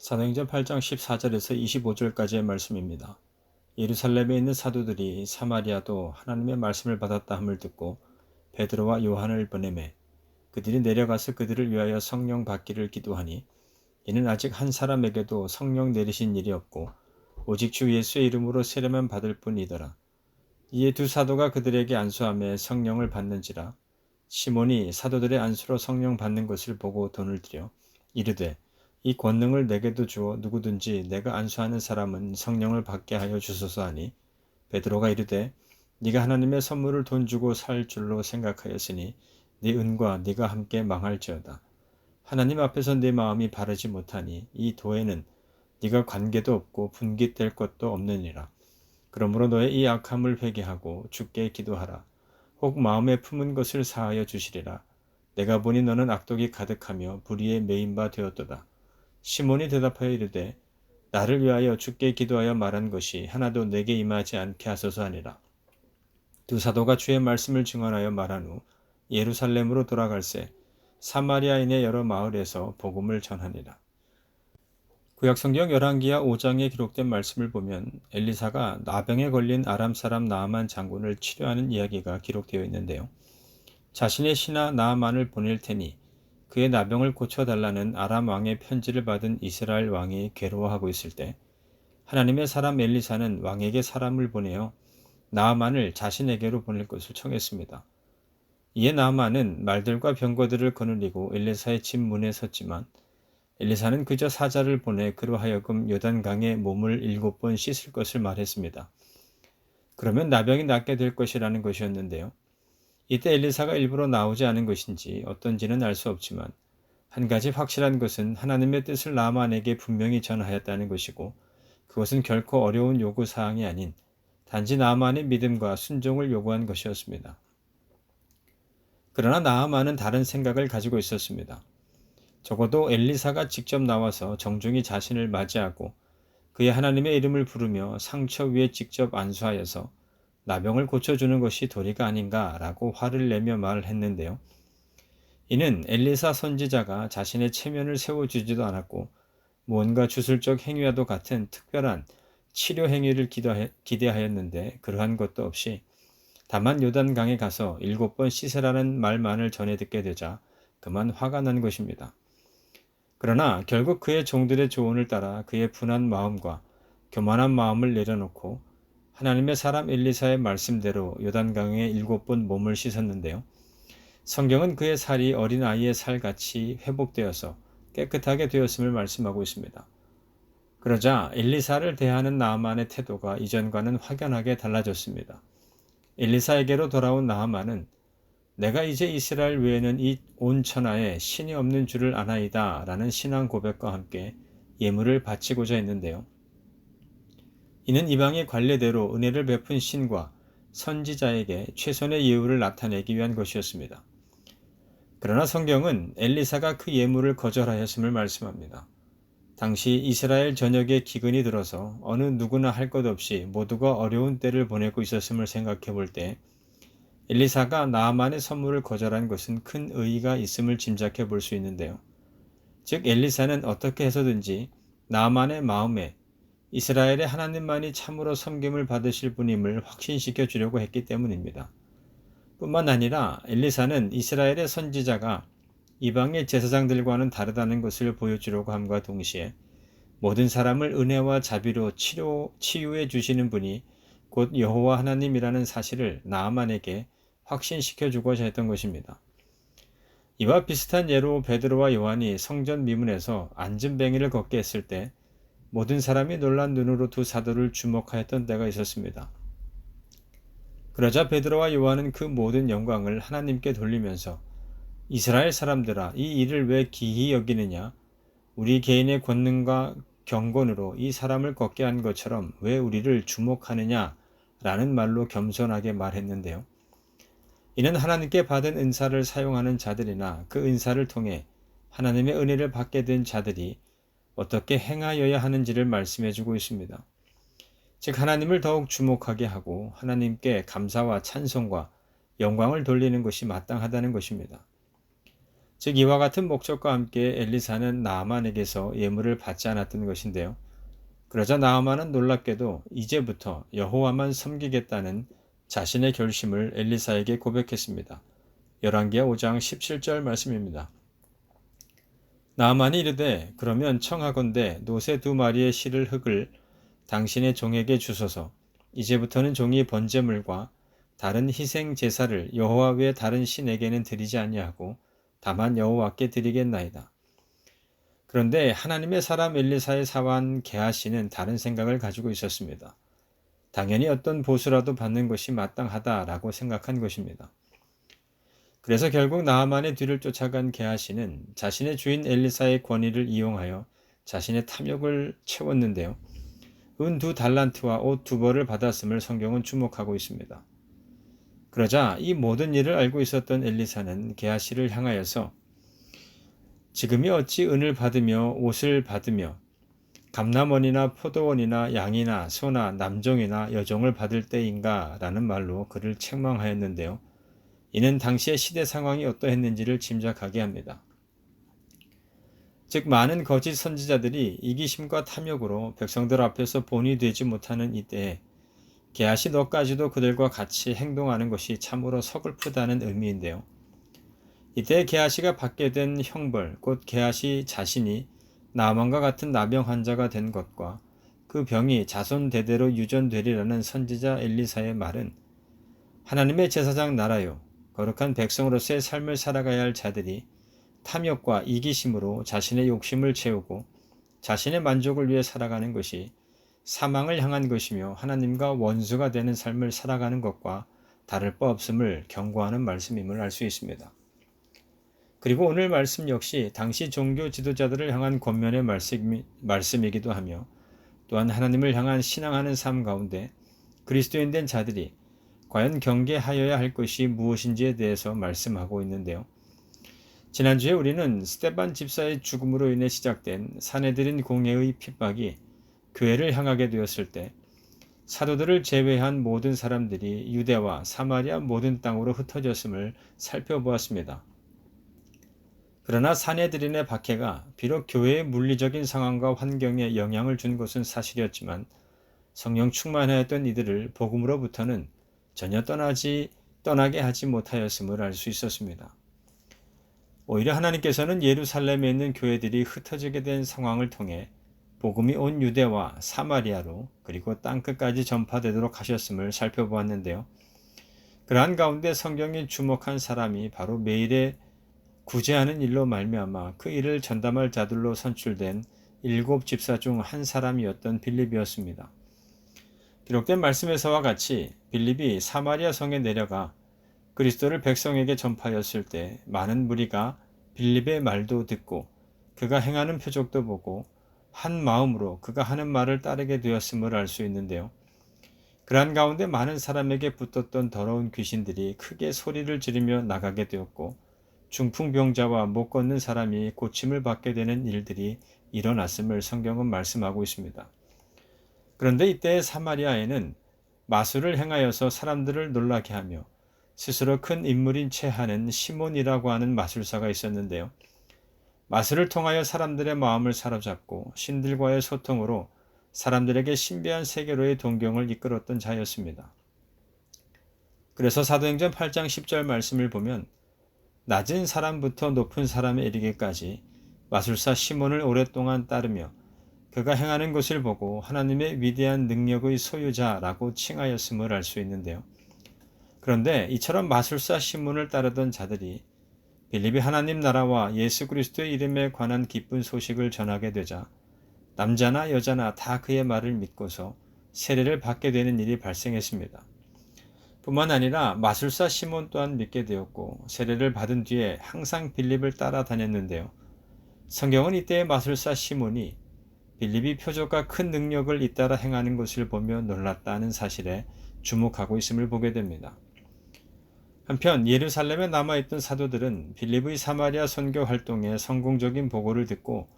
사도행전 8장 14절에서 25절까지의 말씀입니다. 예루살렘에 있는 사도들이 사마리아도 하나님의 말씀을 받았다 함을 듣고 베드로와 요한을 보내매 그들이 내려가서 그들을 위하여 성령 받기를 기도하니 이는 아직 한 사람에게도 성령 내리신 일이 없고 오직 주 예수의 이름으로 세례만 받을 뿐이더라. 이에 두 사도가 그들에게 안수함에 성령을 받는지라 시몬이 사도들의 안수로 성령 받는 것을 보고 돈을 들여 이르되 이 권능을 내게도 주어 누구든지 내가 안수하는 사람은 성령을 받게 하여 주소서 하니 베드로가 이르되 네가 하나님의 선물을 돈 주고 살 줄로 생각하였으니 네 은과 네가 함께 망할지어다. 하나님 앞에서 네 마음이 바르지 못하니 이 도에는 네가 관계도 없고 분깃될 것도 없느니라. 그러므로 너의 이 악함을 회개하고 주께 기도하라. 혹 마음에 품은 것을 사하여 주시리라. 내가 보니 너는 악독이 가득하며 불의에 매인 바 되었도다. 시몬이 대답하여 이르되 나를 위하여 주께 기도하여 말한 것이 하나도 내게 임하지 않게 하소서 하니라. 두 사도가 주의 말씀을 증언하여 말한 후 예루살렘으로 돌아갈새 사마리아인의 여러 마을에서 복음을 전하니라. 구약성경 열왕기하 5장에 기록된 말씀을 보면 엘리사가 나병에 걸린 아람 사람 나아만 장군을 치료하는 이야기가 기록되어 있는데요. 자신의 신하 나아만을 보낼 테니 그의 나병을 고쳐달라는 아람 왕의 편지를 받은 이스라엘 왕이 괴로워하고 있을 때 하나님의 사람 엘리사는 왕에게 사람을 보내어 나아만을 자신에게로 보낼 것을 청했습니다. 이에 나아만은 말들과 병거들을 거느리고 엘리사의 집 문에 섰지만 엘리사는 그저 사자를 보내 그로 하여금 요단강에 몸을 일곱 번 씻을 것을 말했습니다. 그러면 나병이 낫게 될 것이라는 것이었는데요. 이때 엘리사가 일부러 나오지 않은 것인지 어떤지는 알 수 없지만 한 가지 확실한 것은 하나님의 뜻을 나만에게 분명히 전하였다는 것이고 그것은 결코 어려운 요구 사항이 아닌 단지 나만의 믿음과 순종을 요구한 것이었습니다. 그러나 나아만은 다른 생각을 가지고 있었습니다. 적어도 엘리사가 직접 나와서 정중히 자신을 맞이하고 그의 하나님의 이름을 부르며 상처 위에 직접 안수하여서 나병을 고쳐주는 것이 도리가 아닌가라고 화를 내며 말을 했는데요. 이는 엘리사 선지자가 자신의 체면을 세워주지도 않았고 무언가 주술적 행위와도 같은 특별한 치료 행위를 기대하였는데 그러한 것도 없이 다만 요단강에 가서 일곱 번 씻으라는 말만을 전해 듣게 되자 그만 화가 난 것입니다. 그러나 결국 그의 종들의 조언을 따라 그의 분한 마음과 교만한 마음을 내려놓고 하나님의 사람 엘리사의 말씀대로 요단강에 일곱 번 몸을 씻었는데요. 성경은 그의 살이 어린 아이의 살같이 회복되어서 깨끗하게 되었음을 말씀하고 있습니다. 그러자 엘리사를 대하는 나아만의 태도가 이전과는 확연하게 달라졌습니다. 엘리사에게로 돌아온 나아만은 내가 이제 이스라엘 외에는 이 온 천하에 신이 없는 줄을 아나이다 라는 신앙 고백과 함께 예물을 바치고자 했는데요. 이는 이방의 관례대로 은혜를 베푼 신과 선지자에게 최선의 예우를 나타내기 위한 것이었습니다. 그러나 성경은 엘리사가 그 예물을 거절하였음을 말씀합니다. 당시 이스라엘 전역에 기근이 들어서 어느 누구나 할 것 없이 모두가 어려운 때를 보내고 있었음을 생각해 볼 때 엘리사가 나만의 선물을 거절한 것은 큰 의의가 있음을 짐작해 볼 수 있는데요. 즉 엘리사는 어떻게 해서든지 나만의 마음에 이스라엘의 하나님만이 참으로 섬김을 받으실 분임을 확신시켜 주려고 했기 때문입니다. 뿐만 아니라 엘리사는 이스라엘의 선지자가 이방의 제사장들과는 다르다는 것을 보여주려고 함과 동시에 모든 사람을 은혜와 자비로 치료, 치유해 주시는 분이 곧 여호와 하나님이라는 사실을 나아만에게 확신시켜 주고자 했던 것입니다. 이와 비슷한 예로 베드로와 요한이 성전 미문에서 안전뱅이를 걷게 했을 때 모든 사람이 놀란 눈으로 두 사도를 주목하였던 때가 있었습니다. 그러자 베드로와 요한은 그 모든 영광을 하나님께 돌리면서 이스라엘 사람들아 이 일을 왜 기히 여기느냐 우리 개인의 권능과 경건으로 이 사람을 걷게 한 것처럼 왜 우리를 주목하느냐 라는 말로 겸손하게 말했는데요. 이는 하나님께 받은 은사를 사용하는 자들이나 그 은사를 통해 하나님의 은혜를 받게 된 자들이 어떻게 행하여야 하는지를 말씀해 주고 있습니다. 즉, 하나님을 더욱 주목하게 하고 하나님께 감사와 찬송과 영광을 돌리는 것이 마땅하다는 것입니다. 즉 이와 같은 목적과 함께 엘리사는 나아만에게서 예물을 받지 않았던 것인데요. 그러자 나아만은 놀랍게도 이제부터 여호와만 섬기겠다는 자신의 결심을 엘리사에게 고백했습니다. 열왕기하 5장 17절 말씀입니다. 나아만이 이르되 그러면 청하건대 노새 두 마리의 실을 흙을 당신의 종에게 주소서 이제부터는 종이 번제물과 다른 희생 제사를 여호와 외 다른 신에게는 드리지 아니하고 다만 여호와께 드리겠나이다. 그런데 하나님의 사람 엘리사의 사환 게하시는 다른 생각을 가지고 있었습니다. 당연히 어떤 보수라도 받는 것이 마땅하다라고 생각한 것입니다. 그래서 결국 나하만의 뒤를 쫓아간 게하시는 자신의 주인 엘리사의 권위를 이용하여 자신의 탐욕을 채웠는데요. 은 두 달란트와 옷 두 벌을 받았음을 성경은 주목하고 있습니다. 그러자 이 모든 일을 알고 있었던 엘리사는 게하시를 향하여서 지금이 어찌 은을 받으며 옷을 받으며 감남원이나 포도원이나 양이나 소나 남종이나 여종을 받을 때인가 라는 말로 그를 책망하였는데요. 이는 당시의 시대 상황이 어떠했는지를 짐작하게 합니다. 즉 많은 거짓 선지자들이 이기심과 탐욕으로 백성들 앞에서 본이 되지 못하는 이때에 게하시 너까지도 그들과 같이 행동하는 것이 참으로 서글프다는 의미인데요. 이때 게하시가 받게 된 형벌, 곧 게하시 자신이 나만과 같은 나병 환자가 된 것과 그 병이 자손 대대로 유전되리라는 선지자 엘리사의 말은 하나님의 제사장 나라요 거룩한 백성으로서의 삶을 살아가야 할 자들이 탐욕과 이기심으로 자신의 욕심을 채우고 자신의 만족을 위해 살아가는 것이 사망을 향한 것이며 하나님과 원수가 되는 삶을 살아가는 것과 다를 바 없음을 경고하는 말씀임을 알 수 있습니다. 그리고 오늘 말씀 역시 당시 종교 지도자들을 향한 권면의 말씀, 이기도 하며 또한 하나님을 향한 신앙하는 삶 가운데 그리스도인 된 자들이 과연 경계하여야 할 것이 무엇인지에 대해서 말씀하고 있는데요. 지난주에 우리는 스테반 집사의 죽음으로 인해 시작된 사내들인 공예의 핍박이 교회를 향하게 되었을 때 사도들을 제외한 모든 사람들이 유대와 사마리아 모든 땅으로 흩어졌음을 살펴보았습니다. 그러나 사내들인의 박해가 비록 교회의 물리적인 상황과 환경에 영향을 준 것은 사실이었지만 성령 충만하였던 이들을 복음으로부터는 전혀 떠나지 떠나게 하지 못하였음을 알 수 있었습니다. 오히려 하나님께서는 예루살렘에 있는 교회들이 흩어지게 된 상황을 통해 복음이 온 유대와 사마리아로 그리고 땅끝까지 전파되도록 하셨음을 살펴보았는데요. 그러한 가운데 성경이 주목한 사람이 바로 매일의 구제하는 일로 말미암아 그 일을 전담할 자들로 선출된 일곱 집사 중 한 사람이었던 빌립이었습니다. 기록된 말씀에서와 같이 빌립이 사마리아 성에 내려가 그리스도를 백성에게 전파하였을 때 많은 무리가 빌립의 말도 듣고 그가 행하는 표적도 보고 한 마음으로 그가 하는 말을 따르게 되었음을 알 수 있는데요. 그러한 가운데 많은 사람에게 붙었던 더러운 귀신들이 크게 소리를 지르며 나가게 되었고 중풍병자와 못 걷는 사람이 고침을 받게 되는 일들이 일어났음을 성경은 말씀하고 있습니다. 그런데 이때 사마리아에는 마술을 행하여서 사람들을 놀라게 하며 스스로 큰 인물인 채 하는 시몬이라고 하는 마술사가 있었는데요. 마술을 통하여 사람들의 마음을 사로잡고 신들과의 소통으로 사람들에게 신비한 세계로의 동경을 이끌었던 자였습니다. 그래서 사도행전 8장 10절 말씀을 보면 낮은 사람부터 높은 사람에 이르기까지 마술사 시몬을 오랫동안 따르며 그가 행하는 것을 보고 하나님의 위대한 능력의 소유자라고 칭하였음을 알 수 있는데요. 그런데 이처럼 마술사 시몬을 따르던 자들이 빌립이 하나님 나라와 예수 그리스도의 이름에 관한 기쁜 소식을 전하게 되자 남자나 여자나 다 그의 말을 믿고서 세례를 받게 되는 일이 발생했습니다. 뿐만 아니라 마술사 시몬 또한 믿게 되었고 세례를 받은 뒤에 항상 빌립을 따라다녔는데요. 성경은 이때의 마술사 시몬이 빌립이 표적과 큰 능력을 잇따라 행하는 것을 보며 놀랐다는 사실에 주목하고 있음을 보게 됩니다. 한편 예루살렘에 남아있던 사도들은 빌립의 사마리아 선교 활동에 성공적인 보고를 듣고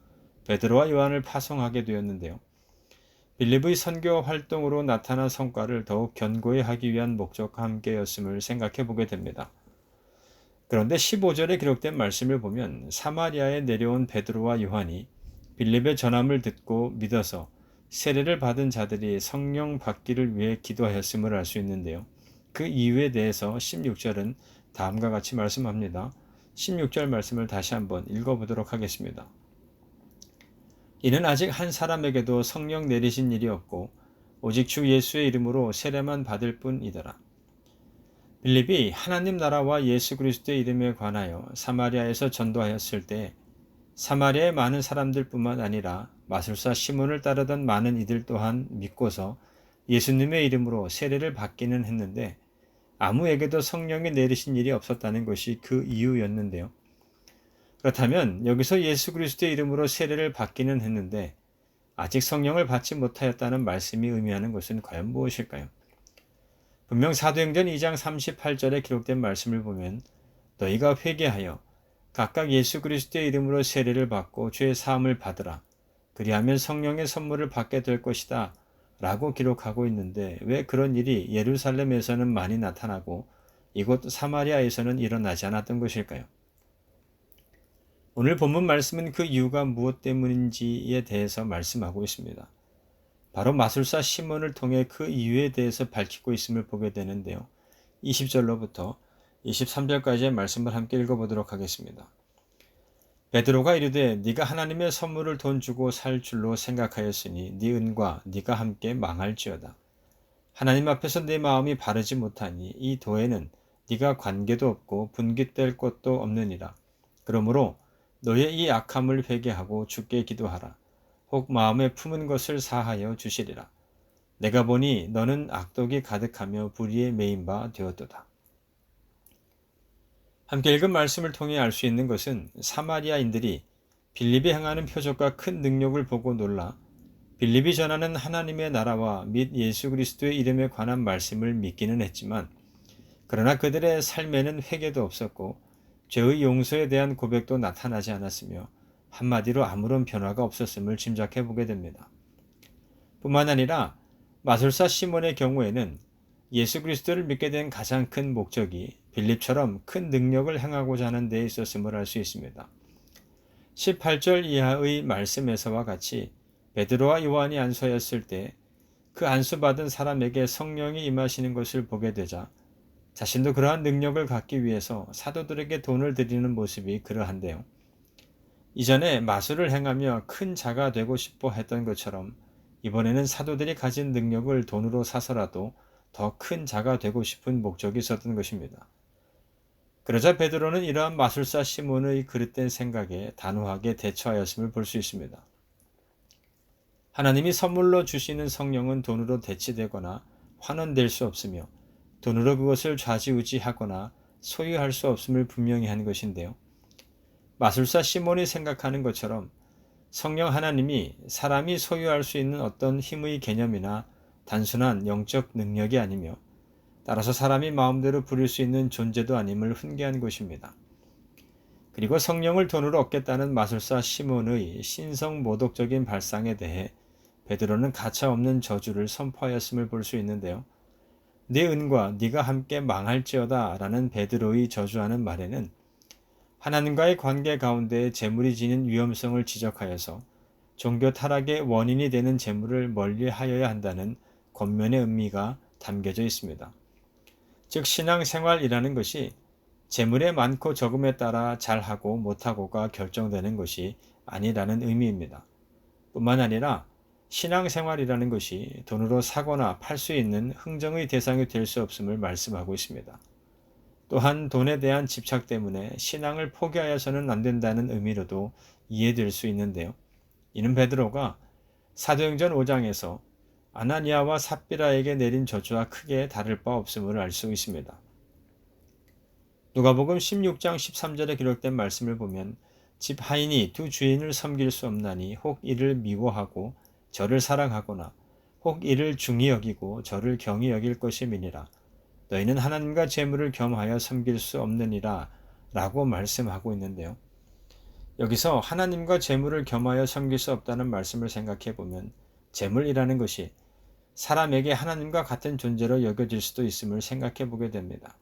베드로와 요한을 파송하게 되었는데요. 빌립의 선교 활동으로 나타난 성과를 더욱 견고히 하기 위한 목적과 함께였음을 생각해 보게 됩니다. 그런데 15절에 기록된 말씀을 보면 사마리아에 내려온 베드로와 요한이 빌립의 전함을 듣고 믿어서 세례를 받은 자들이 성령 받기를 위해 기도하였음을 알 수 있는데요. 그 이유에 대해서 16절은 다음과 같이 말씀합니다. 16절 말씀을 다시 한번 읽어보도록 하겠습니다. 이는 아직 한 사람에게도 성령 내리신 일이 없고 오직 주 예수의 이름으로 세례만 받을 뿐이더라. 빌립이 하나님 나라와 예수 그리스도의 이름에 관하여 사마리아에서 전도하였을 때 사마리아의 많은 사람들뿐만 아니라 마술사 시몬을 따르던 많은 이들 또한 믿고서 예수님의 이름으로 세례를 받기는 했는데 아무에게도 성령이 내리신 일이 없었다는 것이 그 이유였는데요. 그렇다면 여기서 예수 그리스도의 이름으로 세례를 받기는 했는데 아직 성령을 받지 못하였다는 말씀이 의미하는 것은 과연 무엇일까요? 분명 사도행전 2장 38절에 기록된 말씀을 보면 너희가 회개하여 각각 예수 그리스도의 이름으로 세례를 받고 죄의 사함을 받으라. 그리하면 성령의 선물을 받게 될 것이다. 라고 기록하고 있는데 왜 그런 일이 예루살렘에서는 많이 나타나고 이곳 사마리아에서는 일어나지 않았던 것일까요? 오늘 본문 말씀은 그 이유가 무엇 때문인지에 대해서 말씀하고 있습니다. 바로 마술사 시몬을 통해 그 이유에 대해서 밝히고 있음을 보게 되는데요. 20절로부터 23절까지의 말씀을 함께 읽어보도록 하겠습니다. 베드로가 이르되 네가 하나님의 선물을 돈 주고 살 줄로 생각하였으니 네 은과 네가 함께 망할지어다. 하나님 앞에서 내 마음이 바르지 못하니 이 도에는 네가 관계도 없고 분깃될 것도 없느니라. 그러므로 너의 이 악함을 회개하고 주께 기도하라. 혹 마음에 품은 것을 사하여 주시리라. 내가 보니 너는 악독이 가득하며 불의에 매인 바 되었도다. 함께 읽은 말씀을 통해 알 수 있는 것은 사마리아인들이 빌립이 행하는 표적과 큰 능력을 보고 놀라 빌립이 전하는 하나님의 나라와 및 예수 그리스도의 이름에 관한 말씀을 믿기는 했지만 그러나 그들의 삶에는 회개도 없었고 죄의 용서에 대한 고백도 나타나지 않았으며 한마디로 아무런 변화가 없었음을 짐작해 보게 됩니다. 뿐만 아니라 마술사 시몬의 경우에는 예수 그리스도를 믿게 된 가장 큰 목적이 빌립처럼 큰 능력을 행하고자 하는 데 있었음을 알 수 있습니다. 18절 이하의 말씀에서와 같이 베드로와 요한이 안수하였을 때 그 안수받은 사람에게 성령이 임하시는 것을 보게 되자 자신도 그러한 능력을 갖기 위해서 사도들에게 돈을 드리는 모습이 그러한데요. 이전에 마술을 행하며 큰 자가 되고 싶어 했던 것처럼 이번에는 사도들이 가진 능력을 돈으로 사서라도 더 큰 자가 되고 싶은 목적이 있었던 것입니다. 그러자 베드로는 이러한 마술사 시몬의 그릇된 생각에 단호하게 대처하였음을 볼 수 있습니다. 하나님이 선물로 주시는 성령은 돈으로 대치되거나 환원될 수 없으며 돈으로 그것을 좌지우지하거나 소유할 수 없음을 분명히 한 것인데요. 마술사 시몬이 생각하는 것처럼 성령 하나님이 사람이 소유할 수 있는 어떤 힘의 개념이나 단순한 영적 능력이 아니며 따라서 사람이 마음대로 부릴 수 있는 존재도 아님을 훈계한 것입니다. 그리고 성령을 돈으로 얻겠다는 마술사 시몬의 신성 모독적인 발상에 대해 베드로는 가차없는 저주를 선포하였음을 볼 수 있는데요. 네 은과 네가 함께 망할지어다라는 베드로의 저주하는 말에는 하나님과의 관계 가운데 재물이 지닌 위험성을 지적하여서 종교 타락의 원인이 되는 재물을 멀리하여야 한다는 권면의 의미가 담겨져 있습니다. 즉 신앙생활이라는 것이 재물의 많고 적음에 따라 잘하고 못하고가 결정되는 것이 아니라는 의미입니다. 뿐만 아니라 신앙생활이라는 것이 돈으로 사거나 팔 수 있는 흥정의 대상이 될 수 없음을 말씀하고 있습니다. 또한 돈에 대한 집착 때문에 신앙을 포기하여서는 안 된다는 의미로도 이해될 수 있는데요. 이는 베드로가 사도행전 5장에서 아나니아와 삽비라에게 내린 저주와 크게 다를 바 없음을 알 수 있습니다. 누가복음 16장 13절에 기록된 말씀을 보면 집 하인이 두 주인을 섬길 수 없나니 혹 이를 미워하고 저를 사랑하거나 혹 이를 중히 여기고 저를 경히 여길 것임이니라. 너희는 하나님과 재물을 겸하여 섬길 수 없느니라 라고 말씀하고 있는데요. 여기서 하나님과 재물을 겸하여 섬길 수 없다는 말씀을 생각해 보면 재물이라는 것이 사람에게 하나님과 같은 존재로 여겨질 수도 있음을 생각해 보게 됩니다.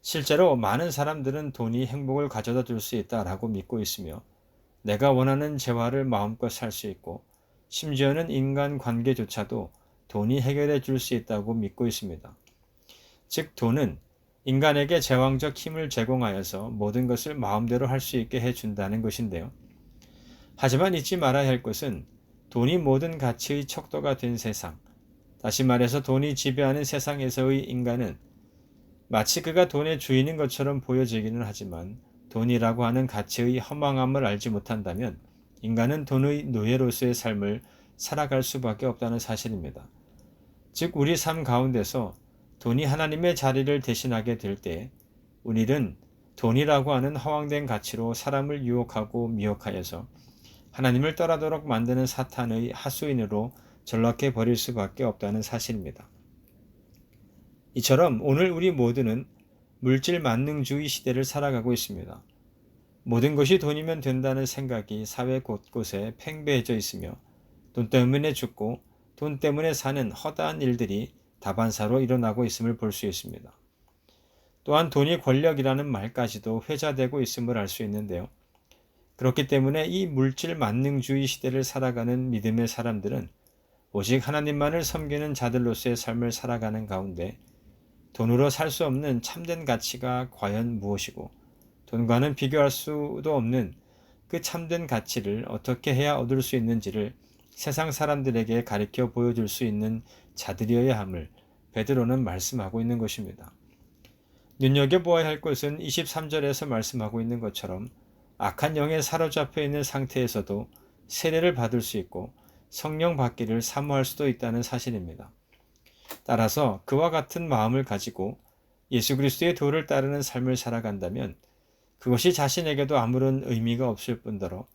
실제로 많은 사람들은 돈이 행복을 가져다 줄 수 있다라고 믿고 있으며 내가 원하는 재화를 마음껏 살 수 있고 심지어는 인간 관계조차도 돈이 해결해 줄 수 있다고 믿고 있습니다. 즉, 돈은 인간에게 제왕적 힘을 제공하여서 모든 것을 마음대로 할 수 있게 해 준다는 것인데요. 하지만 잊지 말아야 할 것은 돈이 모든 가치의 척도가 된 세상, 다시 말해서 돈이 지배하는 세상에서의 인간은 마치 그가 돈의 주인인 것처럼 보여지기는 하지만 돈이라고 하는 가치의 허망함을 알지 못한다면 인간은 돈의 노예로서의 삶을 살아갈 수밖에 없다는 사실입니다. 즉, 우리 삶 가운데서 돈이 하나님의 자리를 대신하게 될 때 우리는 돈이라고 하는 허황된 가치로 사람을 유혹하고 미혹하여서 하나님을 떠나도록 만드는 사탄의 하수인으로 전락해 버릴 수밖에 없다는 사실입니다. 이처럼 오늘 우리 모두는 물질 만능주의 시대를 살아가고 있습니다. 모든 것이 돈이면 된다는 생각이 사회 곳곳에 팽배해져 있으며 돈 때문에 죽고 돈 때문에 사는 허다한 일들이 다반사로 일어나고 있음을 볼 수 있습니다. 또한 돈이 권력이라는 말까지도 회자되고 있음을 알 수 있는데요. 그렇기 때문에 이 물질 만능주의 시대를 살아가는 믿음의 사람들은 오직 하나님만을 섬기는 자들로서의 삶을 살아가는 가운데 돈으로 살 수 없는 참된 가치가 과연 무엇이고 돈과는 비교할 수도 없는 그 참된 가치를 어떻게 해야 얻을 수 있는지를 세상 사람들에게 가르쳐 보여줄 수 있는 자들이어야 함을 베드로는 말씀하고 있는 것입니다. 눈여겨보아야 할 것은 23절에서 말씀하고 있는 것처럼 악한 영에 사로잡혀 있는 상태에서도 세례를 받을 수 있고 성령 받기를 사모할 수도 있다는 사실입니다. 따라서 그와 같은 마음을 가지고 예수 그리스도의 도를 따르는 삶을 살아간다면 그것이 자신에게도 아무런 의미가 없을 뿐더러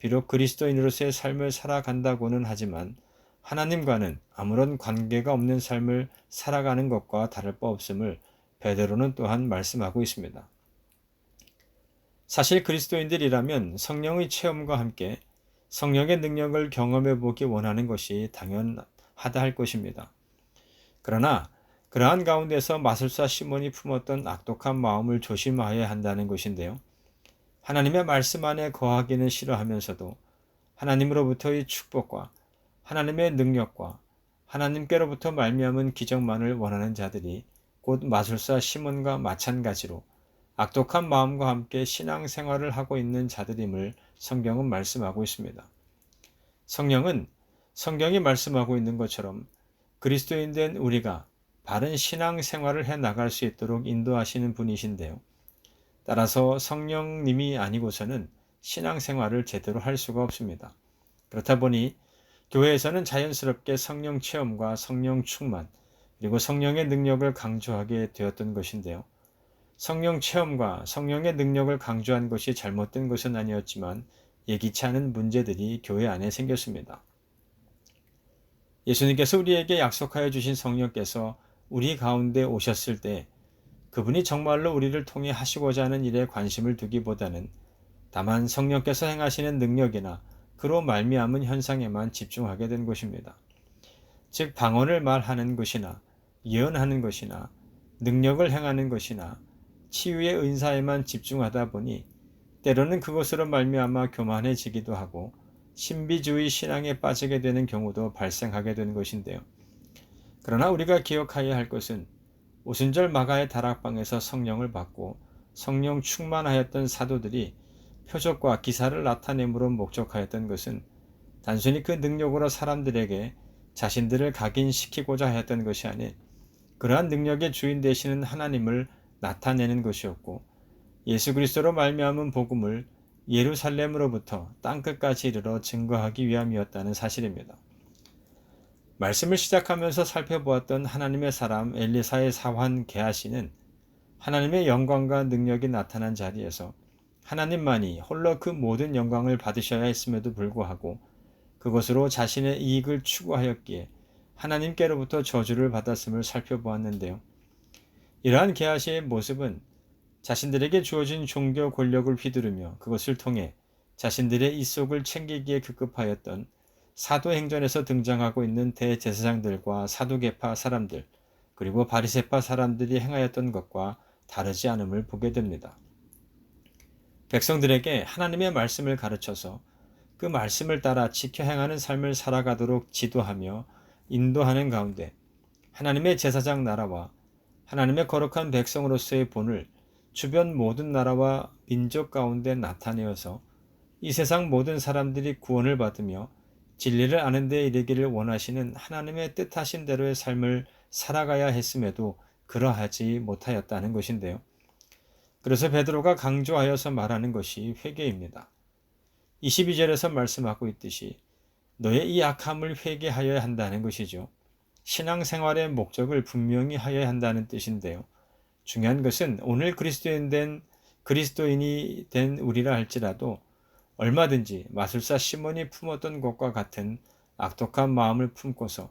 비록 그리스도인으로서의 삶을 살아간다고는 하지만 하나님과는 아무런 관계가 없는 삶을 살아가는 것과 다를 바 없음을 베드로는 또한 말씀하고 있습니다. 사실 그리스도인들이라면 성령의 체험과 함께 성령의 능력을 경험해 보기 원하는 것이 당연하다 할 것입니다. 그러나 그러한 가운데서 마술사 시몬이 품었던 악독한 마음을 조심하여야 한다는 것인데요. 하나님의 말씀 안에 거하기는 싫어하면서도 하나님으로부터의 축복과 하나님의 능력과 하나님께로부터 말미암은 기적만을 원하는 자들이 곧 마술사 시몬과 마찬가지로 악독한 마음과 함께 신앙 생활을 하고 있는 자들임을 성경은 말씀하고 있습니다. 성령은 성경이 말씀하고 있는 것처럼 그리스도인 된 우리가 바른 신앙 생활을 해 나갈 수 있도록 인도하시는 분이신데요. 따라서 성령님이 아니고서는 신앙 생활을 제대로 할 수가 없습니다. 그렇다 보니 교회에서는 자연스럽게 성령 체험과 성령 충만, 그리고 성령의 능력을 강조하게 되었던 것인데요. 성령 체험과 성령의 능력을 강조한 것이 잘못된 것은 아니었지만 예기치 않은 문제들이 교회 안에 생겼습니다. 예수님께서 우리에게 약속하여 주신 성령께서 우리 가운데 오셨을 때 그분이 정말로 우리를 통해 하시고자 하는 일에 관심을 두기보다는 다만 성령께서 행하시는 능력이나 그로 말미암은 현상에만 집중하게 된 것입니다. 즉 방언을 말하는 것이나 예언하는 것이나 능력을 행하는 것이나 치유의 은사에만 집중하다 보니 때로는 그것으로 말미암아 교만해지기도 하고 신비주의 신앙에 빠지게 되는 경우도 발생하게 되는 것인데요. 그러나 우리가 기억해야 할 것은 오순절 마가의 다락방에서 성령을 받고 성령 충만하였던 사도들이 표적과 기사를 나타내므로 목적하였던 것은 단순히 그 능력으로 사람들에게 자신들을 각인시키고자 하였던 것이 아닌 그러한 능력의 주인 되시는 하나님을 나타내는 것이었고 예수 그리스도로 말미암은 복음을 예루살렘으로부터 땅끝까지 이르러 증거하기 위함이었다는 사실입니다. 말씀을 시작하면서 살펴보았던 하나님의 사람 엘리사의 사환 게하시는 하나님의 영광과 능력이 나타난 자리에서 하나님만이 홀로 그 모든 영광을 받으셔야 했음에도 불구하고 그것으로 자신의 이익을 추구하였기에 하나님께로부터 저주를 받았음을 살펴보았는데요. 이러한 게하시의 모습은 자신들에게 주어진 종교 권력을 휘두르며 그것을 통해 자신들의 이속을 챙기기에 급급하였던 사도행전에서 등장하고 있는 대제사장들과 사도계파 사람들 그리고 바리세파 사람들이 행하였던 것과 다르지 않음을 보게 됩니다. 백성들에게 하나님의 말씀을 가르쳐서 그 말씀을 따라 지켜 행하는 삶을 살아가도록 지도하며 인도하는 가운데 하나님의 제사장 나라와 하나님의 거룩한 백성으로서의 본을 주변 모든 나라와 민족 가운데 나타내어서 이 세상 모든 사람들이 구원을 받으며 진리를 아는 데 이르기를 원하시는 하나님의 뜻하신 대로의 삶을 살아가야 했음에도 그러하지 못하였다는 것인데요. 그래서 베드로가 강조하여서 말하는 것이 회개입니다. 22절에서 말씀하고 있듯이 너의 이 악함을 회개하여야 한다는 것이죠. 신앙생활의 목적을 분명히 하여야 한다는 뜻인데요. 중요한 것은 오늘 그리스도인 된 그리스도인이 된 우리라 할지라도 얼마든지 마술사 시몬이 품었던 것과 같은 악독한 마음을 품고서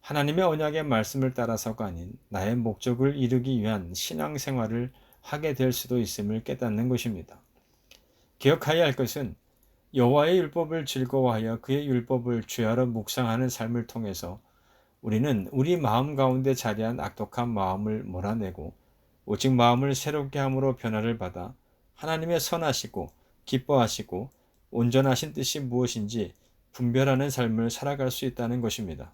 하나님의 언약의 말씀을 따라서가 아닌 나의 목적을 이루기 위한 신앙생활을 하게 될 수도 있음을 깨닫는 것입니다. 기억하여야 할 것은 여호와의 율법을 즐거워하여 그의 율법을 주야로 묵상하는 삶을 통해서 우리는 우리 마음 가운데 자리한 악독한 마음을 몰아내고 오직 마음을 새롭게 함으로 변화를 받아 하나님의 선하시고 기뻐하시고 온전하신 뜻이 무엇인지 분별하는 삶을 살아갈 수 있다는 것입니다.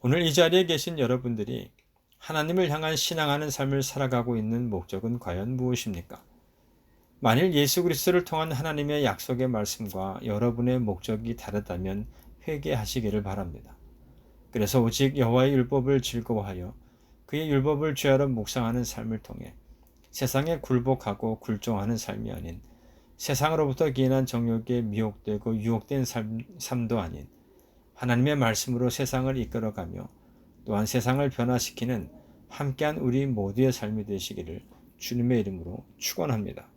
오늘 이 자리에 계신 여러분들이 하나님을 향한 신앙하는 삶을 살아가고 있는 목적은 과연 무엇입니까? 만일 예수 그리스도를 통한 하나님의 약속의 말씀과 여러분의 목적이 다르다면 회개하시기를 바랍니다. 그래서 오직 여호와의 율법을 즐거워하여 그의 율법을 죄하러 묵상하는 삶을 통해 세상에 굴복하고 굴종하는 삶이 아닌 세상으로부터 기인한 정욕에 미혹되고 유혹된 삶, 삶도 아닌 하나님의 말씀으로 세상을 이끌어가며 또한 세상을 변화시키는 함께한 우리 모두의 삶이 되시기를 주님의 이름으로 축원합니다.